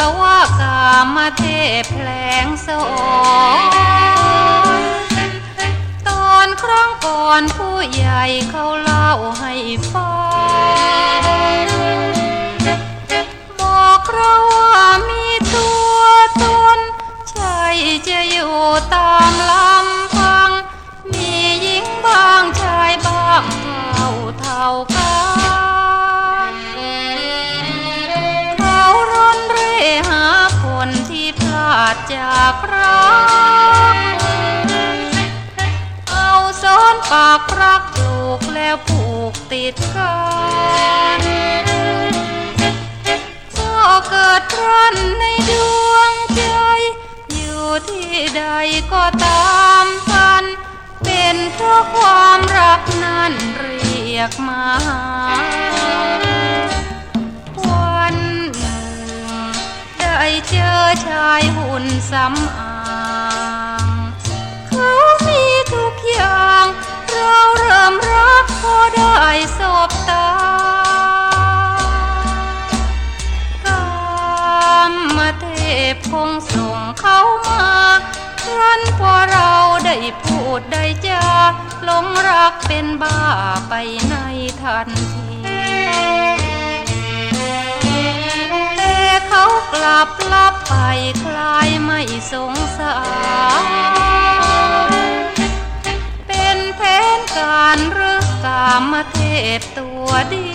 อว่ากามเทพแผลงสตอนครั้งก่อนผู้ใหญ่เขาเล่าให้ฟังบอกเราว่ามีตัวตนใจจะอยู่ตามลา จากรัก เอาซ้อนปากรักลูกแล้วผูกติดกันก็เกิดรันในดวงใจ อยู่ที่ใดก็ตามกัน เป็นเพราะความรักนั้น ได้เจอชายหุ่นสำอางเขามีทุกอย่าง เราเริ่มรักพอได้สบตากามมาเทพคงส่งเขามาครั้นพอเราได้พูดได้จาหลงรักเป็นบ้าไปในทันที ลับลับไปคลายไม่สงสารเป็นแผนการหรือกามเทพตัวดี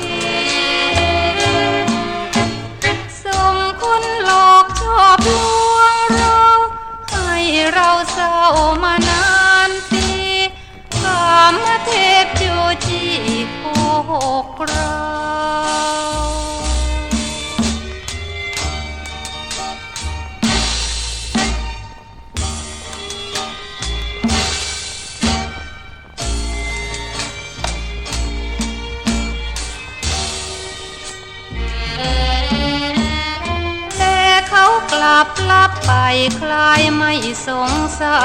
ลับลับไปคลายไม่สงสา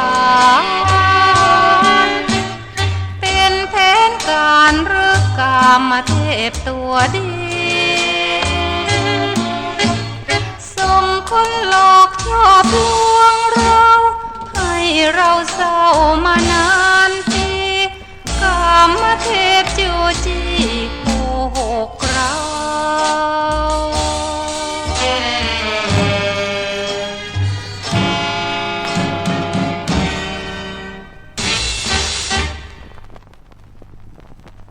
รเป็นแผนการหรือกามเทพตัวดีส่งคน